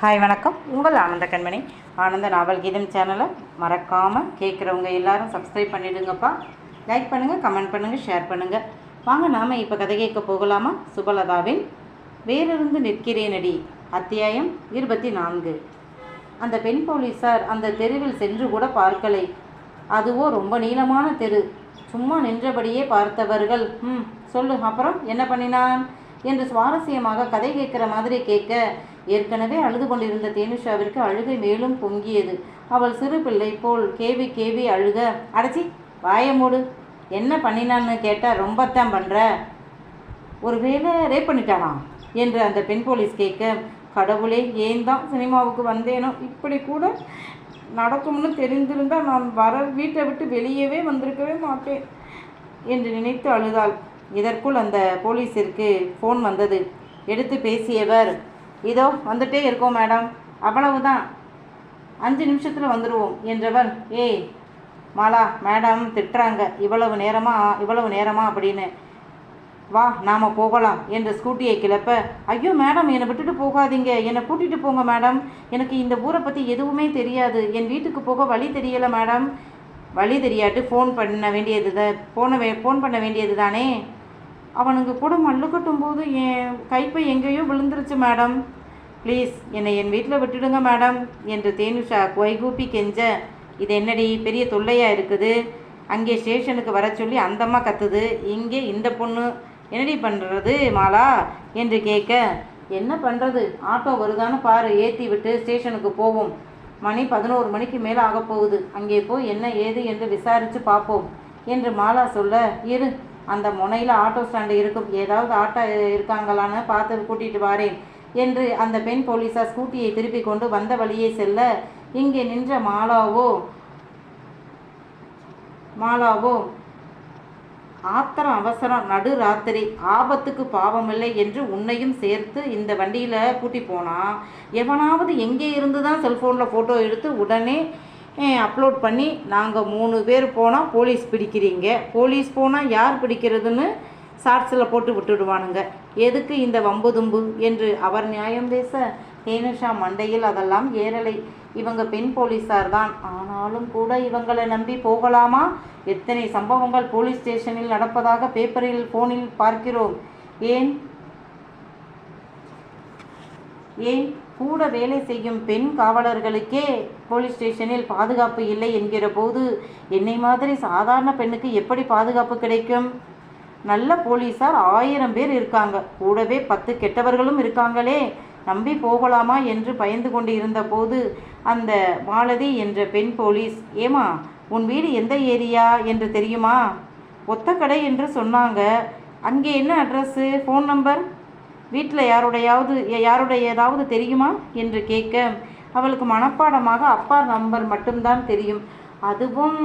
Hi வணக்கம். உங்கள் ஆனந்த கண்மணி. ஆனந்த நாவல் கீதம் சேனலை மறக்காமல் கேட்குறவங்க எல்லாரும் சப்ஸ்கிரைப் பண்ணிவிடுங்கப்பா லைக் பண்ணுங்கள் கமெண்ட் பண்ணுங்கள் ஷேர் பண்ணுங்கள் வாங்க நாம் இப்போ கதை கேட்க போகலாமா? சுபலதாவின் வேறிருந்து நிற்கிறேனடி அத்தியாயம் இருபத்தி நான்கு அந்த பெண் போலீஸார் அந்த தெருவில் சென்று கூட பார்க்கலை. அதுவோ ரொம்ப நீளமான தெரு. சும்மா நின்றபடியே பார்த்தவர்கள். ம் சொல்லு. அப்புறம் என்ன பண்ணினான்? என்று சுவாரஸ்யமாக கதை கேட்குற மாதிரி கேட்க ஏற்கனவே அழுது கொண்டிருந்த தேனுஷாவிற்கு அழுகை மேலும் பொங்கியது. அவள் சிறு பிள்ளை போல் கேவி கேவி அழுக அடைச்சி வாய மூடு. என்ன பண்ணினான்னு கேட்டால் ரொம்பத்தான் பண்ணுற ஒருவேளை ரேப் பண்ணிட்டானா? என்று அந்த பெண் போலீஸ் கேட்க கடவுளே ஏன் தான் சினிமாவுக்கு வந்தேனோ? இப்படி கூட நடக்கும்னு தெரிந்திருந்தால் நான் வர வீட்டை விட்டு வெளியவே வந்திருக்கவே மாட்டேன் என்று நினைத்து அழுதாள். இதற்குள் அந்த போலீஸிற்கு ஃபோன் வந்தது. எடுத்து பேசியவர் இதோ வந்துட்டே இருக்கோம் மேடம் அவ்வளவுதான். அஞ்சு நிமிஷத்தில் வந்துடுவோம் என்றவர் ஏய் மாலா மேடம் திட்டுறாங்க. இவ்வளவு நேரமா இவ்வளவு நேரமா அப்படின்னு. வா நாம் போகலாம் என்று ஸ்கூட்டியை கிளப்ப ஐயோ மேடம் என்னை விட்டுட்டு போகாதீங்க. என்னை கூட்டிகிட்டு போங்க மேடம் எனக்கு இந்த ஊரை பற்றி எதுவுமே தெரியாது. என் வீட்டுக்கு போக வழி தெரியலை மேடம் வழி தெரியாட்டு ஃபோன் பண்ண வேண்டியது தான் போன வே ஃபோன் பண்ண வேண்டியது தானே அவனுக்கு கூட மல்லு கட்டும் போது என் கைப்பை எங்கேயோ விழுந்துருச்சு மேடம். ப்ளீஸ் என்னை என் வீட்டில் விட்டுடுங்க மேடம் என்று தேனுஷா கொய்கூப்பி கெஞ்ச. இது என்னடி பெரிய தொல்லையாக இருக்குது? அங்கே ஸ்டேஷனுக்கு வர சொல்லி அந்தம்மா கத்துது. இங்கே இந்த பொண்ணு. என்னடி பண்ணுறது மாலா? என்று கேட்க. என்ன பண்ணுறது ஆட்டோ வருதான்னு பாரு ஏற்றி விட்டு ஸ்டேஷனுக்கு போவோம். மணி பதினோரு மணிக்கு மேலே ஆகப்போகுது அங்கே போய் என்ன ஏது என்று விசாரித்து பார்ப்போம் என்று மாலா சொல்ல. இரு அந்த முனையில் ஆட்டோ ஸ்டாண்டு இருக்கும். ஏதாவது ஆட்டோ இருக்காங்களான்னு பார்த்து கூட்டிகிட்டு வாரேன் என்று அந்த பெண் போலீஸார் ஸ்கூட்டியை திருப்பி கொண்டு வந்த வழியே செல்ல இங்கே நின்ற மாலாவோ மாலாவோ ஆத்திரம் அவசரம் நடு ராத்திரி ஆபத்துக்கு பாவமில்லை என்று உன்னையும் சேர்த்து இந்த வண்டியில் கூட்டி போனா எவனாவது எங்கே இருந்து தான் செல்ஃபோனில் ஃபோட்டோ எடுத்து உடனே அப்லோட் பண்ணி நாங்கள் மூணு பேர் போனால் போலீஸ் பிடிக்கிறீங்க? போலீஸ் போனால் யார் பிடிக்கிறதுன்னு ஷார்ட்ஸில் போட்டு விட்டுடுவானுங்க. எதுக்கு இந்த வம்பு தும்பு என்று அவர் நியாயம் பேச ஹேனுஷா மண்டையில் அதெல்லாம் ஏறலை. இவங்க பெண் போலீஸார் தான். ஆனாலும் கூட இவங்களை நம்பி போகலாமா? எத்தனை சம்பவங்கள் போலீஸ் ஸ்டேஷனில் நடப்பதாக பேப்பரில் ஃபோனில் பார்க்கிறோம். ஏன்? ஏன்? கூட வேலை செய்யும் பெண் காவலர்களுக்கே போலீஸ் ஸ்டேஷனில் பாதுகாப்பு இல்லை என்கிற போது என்னை மாதிரி சாதாரண பெண்ணுக்கு எப்படி பாதுகாப்பு கிடைக்கும்? நல்ல போலீஸார் ஆயிரம் பேர் இருக்காங்க. கூடவே பத்து கெட்டவர்களும் இருக்காங்களே. நம்பி போகலாமா என்று பயந்து கொண்டு இருந்தபோது அந்த மாலதி என்ற பெண் போலீஸ் ஏமா உன் வீடு எந்த ஏரியா? என்று தெரியுமா? ஒத்தக்கடை என்று சொன்னாங்க. அங்கே என்ன அட்ரஸ்ஸு? Phone number? வீட்டில் யாருடையாவது யாருடைய ஏதாவது தெரியுமா? என்று கேட்க அவளுக்கு மனப்பாடமாக அப்பா நம்பர் மட்டும்தான் தெரியும். அதுவும்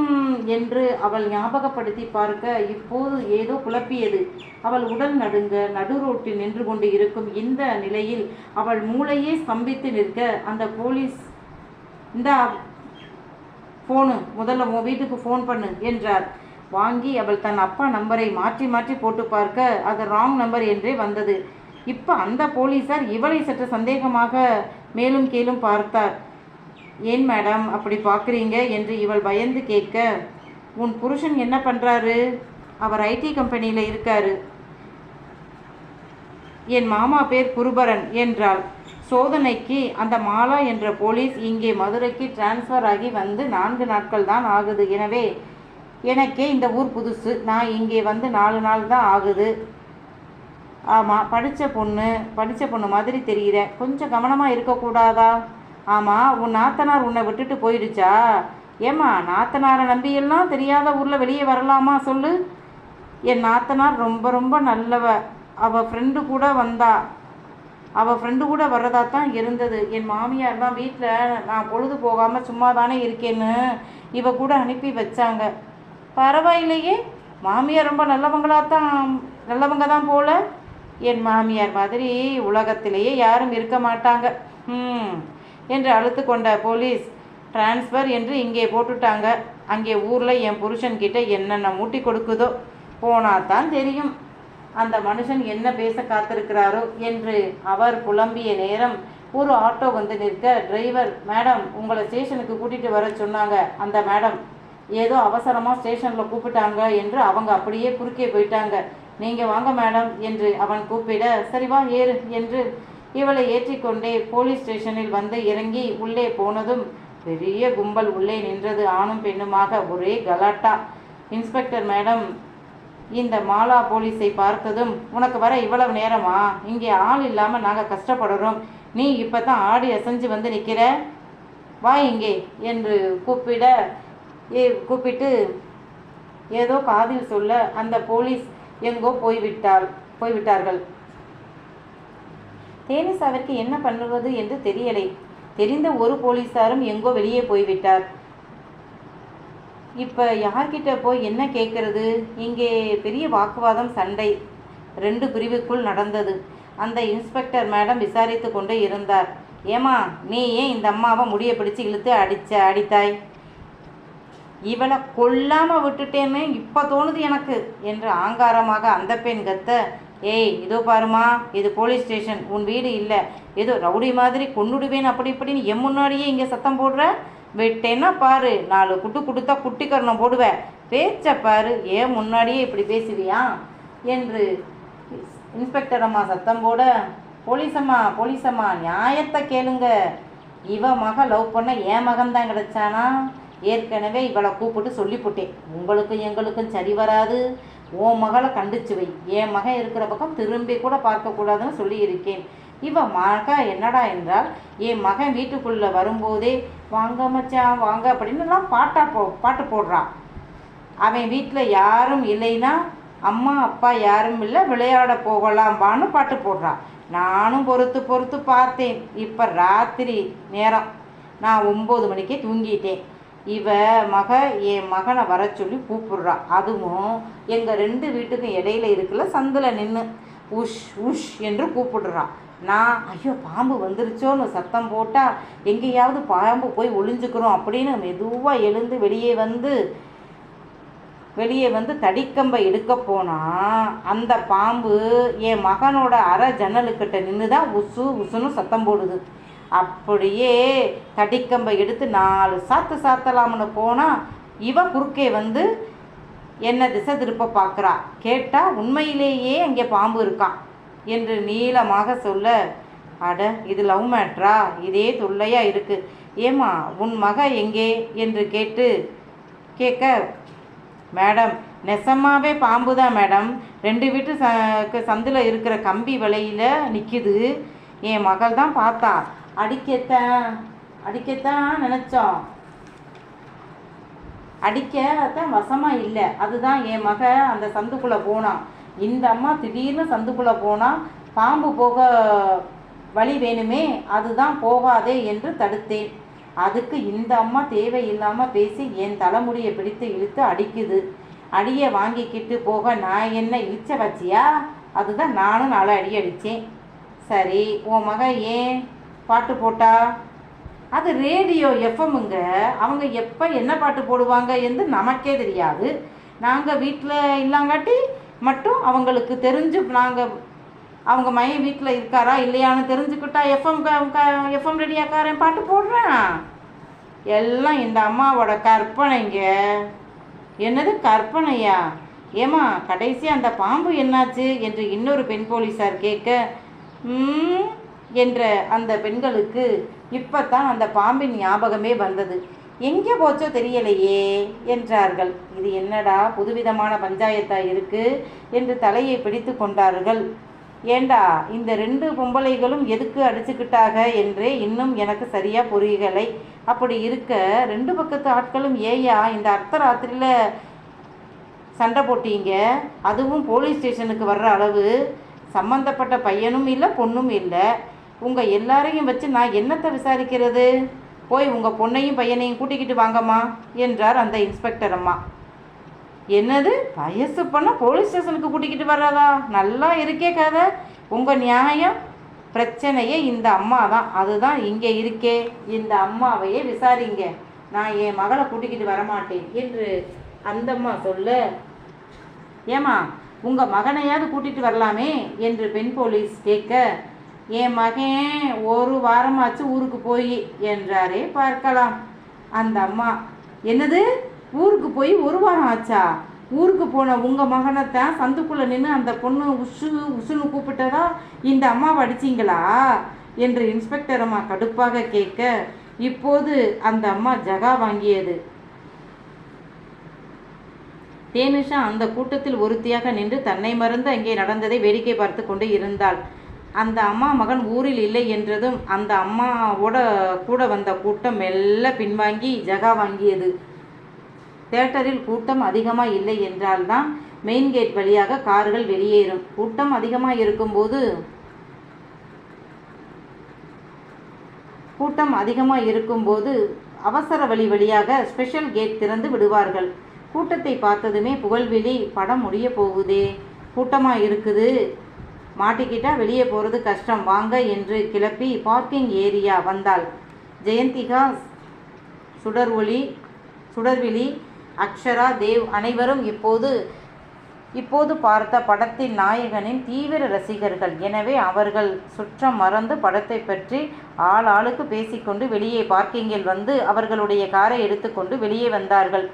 என்று அவள் ஞாபகப்படுத்தி பார்க்க இப்போது ஏதோ குழப்பியது. அவள் உடல் நடுங்க நடு ரோட்டில் நின்று கொண்டு இருக்கும் இந்த நிலையில் அவள் மூளையே ஸ்தம்பித்து நிற்க அந்த போலீஸ் இந்த ஃபோனு முதல்ல உன் வீட்டுக்கு ஃபோன் பண்ணு என்றார். வாங்கி அவள் தன் அப்பா நம்பரை மாற்றி மாற்றி போட்டு பார்க்க அது ராங் நம்பர் என்றே வந்தது. இப்போ அந்த போலீஸார் இவளை சற்று சந்தேகமாக மேலும் கீழும் பார்த்தார். ஏன் மேடம் அப்படி பார்க்குறீங்க? என்று இவள் பயந்து கேட்க உன் புருஷன் என்ன பண்ணுறாரு அவர் ஐடி கம்பெனியில் இருக்காரு. என் மாமா பேர் குருபரன் என்றாள். சோதனைக்கு அந்த மாலா என்ற போலீஸ் இங்கே மதுரைக்கு டிரான்ஸ்ஃபர் ஆகி வந்து நான்கு நாட்கள் தான் ஆகுது. எனவே எனக்கே இந்த ஊர் புதுசு. நான் இங்கே வந்து நாலு நாள் தான் ஆகுது. ஆமாம் படித்த பொண்ணு படித்த பொண்ணு மாதிரி தெரிகிற கொஞ்சம் கவனமாக இருக்கக்கூடாதா ஆமாம் உன் நாத்தனார் உன்னை விட்டுட்டு போயிடுச்சா? ஏம்மா நாத்தனாரை நம்பியெல்லாம் தெரியாத ஊரில் வெளியே வரலாமா சொல்லு? என் நாத்தனார் ரொம்ப ரொம்ப நல்லவ. அவள் ஃப்ரெண்டு கூட வந்தா. அவள் ஃப்ரெண்டு கூட வர்றதா தான் இருந்தது. என் மாமியார் தான் வீட்டில் நான் பொழுது போகாமல் சும்மா தானே இருக்கேன்னு இவ கூட அனுப்பி வச்சாங்க. பரவாயில்லையே மாமியார் ரொம்ப நல்லவங்களாக தான் நல்லவங்க தான் போல. என் மாமியார் மாதிரி உலகத்திலேயே யாரும் இருக்க மாட்டாங்க. ம் என்று அழுத்து கொண்ட போலீஸ் டிரான்ஸ்ஃபர் என்று இங்கே போட்டுட்டாங்க. அங்கே ஊரில் என் புருஷன்கிட்ட என்னென்ன மூட்டி கொடுக்குதோ போனால் தான் தெரியும். அந்த மனுஷன் என்ன பேச காத்திருக்கிறாரோ என்று அவர் புலம்பிய நேரம் ஒரு ஆட்டோ வந்து நிற்க டிரைவர் மேடம் உங்களை ஸ்டேஷனுக்கு கூட்டிகிட்டு வர சொன்னாங்க அந்த மேடம். ஏதோ அவசரமாக ஸ்டேஷனில் கூப்பிட்டாங்க என்று அவங்க அப்படியே குறுக்கே போயிட்டாங்க. நீங்கள் வாங்க மேடம் என்று அவன் கூப்பிட சரி வா ஏறு என்று இவளை ஏற்றிக்கொண்டே போலீஸ் ஸ்டேஷனில் வந்து இறங்கி உள்ளே போனதும் பெரிய கும்பல் உள்ளே நின்றது. ஆணும் பெண்ணுமாக ஒரே கலாட்டா. இன்ஸ்பெக்டர் மேடம் இந்த மாலா போலீஸை பார்த்ததும் உனக்கு வர இவ்வளவு நேரமா? இங்கே ஆள் இல்லாமல் நாங்கள் கஷ்டப்படுறோம். நீ இப்போ தான் ஆடி அசைஞ்சு வந்து நிற்கிற வா இங்கே என்று கூப்பிட ஏ கூப்பிட்டு ஏதோ காதில் சொல்ல அந்த போலீஸ் எங்கோ போய்விட்டாள் போய்விட்டார்கள். தேனிசாவிற்கு என்ன பண்ணுவது என்று தெரியலை. தெரிந்த ஒரு போலீசாரும் எங்கோ வெளியே போய்விட்டார். இப்போ யார்கிட்ட போய் என்ன கேட்கறது? இங்கே பெரிய வாக்குவாதம் சண்டை. ரெண்டு பிரிவுக்குள் நடந்தது. அந்த இன்ஸ்பெக்டர் மேடம் விசாரித்து கொண்டே இருந்தார். ஏமா நீ ஏன் இந்த அம்மாவை முடிய பிடிச்சு இழுத்து அடிச்ச அடித்தாய்? இவளை கொல்லாமல் விட்டுட்டேன்னு இப்போ தோணுது எனக்கு என்று ஆங்காரமாக அந்த பெண் கத்த ஏய் இதோ பாருமா இது போலீஸ் ஸ்டேஷன் உன் வீடு இல்லை. ஏதோ ரவுடி மாதிரி கொண்டுடுவேன் அப்படி இப்படின்னு என் முன்னாடியே இங்கே சத்தம் போடுற? விட்டேன்னா பாரு நாலு குட்டு கொடுத்தா குட்டிக்கரணம் போடுவேன் பேச்ச பாரு ஏன் முன்னாடியே இப்படி பேசுவியா? என்று இன்ஸ்பெக்டர் அம்மா சத்தம் போட போலீஸம்மா போலீஸம்மா நியாயத்தை கேளுங்க. இவ மக லவ் பண்ண என் மகன் தான் கிடைச்சானா? ஏற்கனவே இவளை கூப்பிட்டு சொல்லிப்புட்டேன். உங்களுக்கும் எங்களுக்கும் சரி வராது. உன் மகளை கண்டிச்சு வை. என் மகன் இருக்கிற பக்கம் திரும்பி கூட பார்க்கக்கூடாதுன்னு சொல்லியிருக்கேன். இவன் மகா என்னடா என்றால் என் மகன் வீட்டுக்குள்ளே வரும்போதே வாங்க மச்சான் வாங்க அப்படின்னுலாம் பாட்டா போ பாட்டு போடுறான் அவன் வீட்டில் யாரும் இல்லைன்னா அம்மா அப்பா யாரும் இல்லை விளையாட போகலாம் வான்னு பாட்டு போடுறான் நானும் பொறுத்து பொறுத்து பார்த்தேன். இப்போ ராத்திரி நேரம். நான் ஒம்பது மணிக்கே தூங்கிட்டேன். இவ மக என் மகனை வர சொல்லி கூப்பிடுறா. அதுவும் எங்கள் ரெண்டு வீட்டுக்கும் இடையில இருக்குல்ல சந்தில் நின்று உஷ் உஷ் என்று கூப்பிடுறான் நான் ஐயோ பாம்பு வந்துருச்சோன்னு சத்தம் போட்டால் எங்கேயாவது பாம்பு போய் ஒளிஞ்சுக்கிறோம் அப்படின்னு மெதுவாக எழுந்து வெளியே வந்து வெளியே வந்து தடிக்கம்பை எடுக்க போனால் அந்த பாம்பு என் மகனோட அரை ஜன்னலுக்கிட்ட நின்று தான் உசு உசுன்னு சத்தம் போடுது. அப்படியே தடிக்கம்பை எடுத்து நாலு சாத்து சாத்தலாம்னு போனால் இவ குறுக்கே வந்து என்ன திசை திருப்ப பார்க்குறா? கேட்டால் உண்மையிலேயே அங்கே பாம்பு இருக்கான் என்று நீளமாக சொல்ல அட இது லவ் மேட்ரா? இதே தொல்லையாக இருக்குது ஏமா உன் மக எங்கே? என்று கேட்டு கேட்க மேடம் நெசமாவே பாம்பு தான் மேடம். ரெண்டு வீட்டு ச சந்தில் இருக்கிற கம்பி வலையில் நிற்கிது என் மகள் தான் பார்த்தா. அடிக்கத்தான் அடிக்கத்தான் நினச்சோம். அடிக்கத்தான் வசமாக இல்லை. அதுதான் என் மக அந்த சந்துக்குள்ளே போனான் இந்த அம்மா திடீர்னு சந்துக்குள்ளே போனால் பாம்பு போக வழி வேணுமே அதுதான் போகாதே என்று தடுத்தேன். அதுக்கு இந்த அம்மா தேவையில்லாமல் பேசி என் தலைமுடியை பிடித்து இழுத்து அடிக்குது. அடியை வாங்கிக்கிட்டு போக நான் என்ன இழிச்ச வச்சியா? அதுதான் நானும் நாலு அடி அடித்தேன் சரி உன் மக ஏன்? பாட்டு போட்டா? அது ரேடியோ எஃப்எம்முங்க அவங்க எப்போ என்ன பாட்டு போடுவாங்க என்று நமக்கே தெரியாது. நாங்கள் வீட்டில் இல்லாங்காட்டி மட்டும் அவங்களுக்கு தெரிஞ்சு நாங்கள் அவங்க மைய வீட்டில் இருக்காரா இல்லையான்னு தெரிஞ்சுக்கிட்டா எஃப்எம் எஃப்எம் ரெடியாக்காரன் பாட்டு போடுறேன். எல்லாம் இந்த அம்மாவோட கற்பனைங்க. என்னது கற்பனையா? ஏமா கடைசி அந்த பாம்பு என்னாச்சு? என்று இன்னொரு பெண் போலீஸார் கேட்க "ம்" என்ற அந்த பெண்களுக்கு இப்பத்தான் அந்த பாம்பின் ஞாபகமே வந்தது. எங்கே போச்சோ தெரியலையே என்றார்கள். இது என்னடா புதுவிதமான பஞ்சாயத்தா இருக்கு என்று தலையை பிடித்து கொண்டார்கள். ஏண்டா இந்த ரெண்டு பொம்பளைகளும் எதுக்கு அடிச்சுக்கிட்டாக என்றே இன்னும் எனக்கு சரியா புரியலை. அப்படி இருக்க ரெண்டு பக்கத்து ஆட்களும் ஏயா இந்த அர்த்தராத்திரியில் சண்டை போட்டீங்க? அதுவும் போலீஸ் ஸ்டேஷனுக்கு வர்ற அளவு. சம்மந்தப்பட்ட பையனும் இல்லை பொண்ணும் இல்லை. உங்கள் எல்லாரையும் வச்சு நான் என்னத்தை விசாரிக்கிறது? போய் உங்கள் பொண்ணையும் பையனையும் கூட்டிக்கிட்டு வாங்கம்மா என்றார் அந்த இன்ஸ்பெக்டர் அம்மா. என்னது? வயசு பண்ண போலீஸ் ஸ்டேஷனுக்கு கூட்டிக்கிட்டு வர்றதா? நல்லா இருக்கே கதை. உங்கள் நியாயம்? பிரச்சனையே இந்த அம்மா தான். அதுதான் இங்கே இருக்கே. இந்த அம்மாவையே விசாரிங்க. நான் என் மகளை கூட்டிக்கிட்டு வரமாட்டேன் என்று அந்த அம்மா சொல்ல ஏமா உங்கள் மகனையாவது கூட்டிகிட்டு வரலாமே என்று பெண் போலீஸ் கேட்க என் மகன் ஒரு வாரமாச்சு ஊருக்கு போய் என்றாரே பார்க்கலாம். அந்த அம்மா என்னது? ஊருக்கு போய் ஒரு வாரம் ஆச்சா? ஊருக்கு போன உங்கள் மகனைத்தான் சந்துக்குள்ளே நின்று அந்த பொண்ணு உஷு உசுன்னு கூப்பிட்டதா? இந்த அம்மாவை அடிச்சிங்களா? என்று இன்ஸ்பெக்டர் அம்மா கடுப்பாக கேட்க இப்போது அந்த அம்மா ஜகா வாங்கியது. தேனுஷா அந்த கூட்டத்தில் ஒருத்தியாக நின்று தன்னை மறந்து அங்கே நடந்ததை வேடிக்கை பார்த்து கொண்டு இருந்தாள். அந்த அம்மா மகன் ஊரில் இல்லை என்றதும் அந்த அம்மாவோட கூட வந்த கூட்டம் மெல்ல பின்வாங்கி ஜகா வாங்கியது. தேட்டரில் கூட்டம் அதிகமாக இல்லை என்றால்தான் மெயின் கேட் வழியாக கார்கள் வெளியேறும். கூட்டம் அதிகமாக இருக்கும்போது கூட்டம் அதிகமாக இருக்கும்போது அவசர வழி வழியாக ஸ்பெஷல் கேட் திறந்து விடுவார்கள். கூட்டத்தை பார்த்ததுமே புகழ்வெளி படம் முடிய போகுதே கூட்டமாக இருக்குது மாட்டிக்கிட்டா வெளியே போகிறது கஷ்டம். வாங்க என்று கிளப்பி பார்க்கிங் ஏரியா வந்தாள். ஜெயந்திகா சுடர் ஒளி சுடர்விழி அக்ஷரா தேவ் அனைவரும் இப்போது இப்போது பார்த்த படத்தின் நாயகனின் தீவிர ரசிகர்கள். எனவே அவர்கள் சுற்றம் மறந்து படத்தை பற்றி ஆள் ஆளுக்கு பேசிக்கொண்டு வெளியே பார்க்கிங்கில் வந்து அவர்களுடைய காரை எடுத்துக்கொண்டு வெளியே வந்தார்கள்.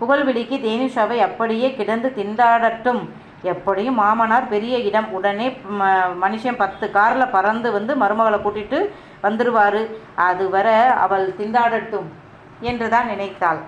புகழ்வெளிக்கு தேனிஷாவை அப்படியே கிடந்து திண்டாடட்டும். எப்படியும் மாமனார் பெரிய இடம். உடனே ம- மனுஷன் பத்து காரில் பறந்து வந்து மருமகளை கூட்டிட்டு வந்துடுவார் அதுவரை அவள் திண்டாடட்டும் என்று தான் நினைத்தாள்.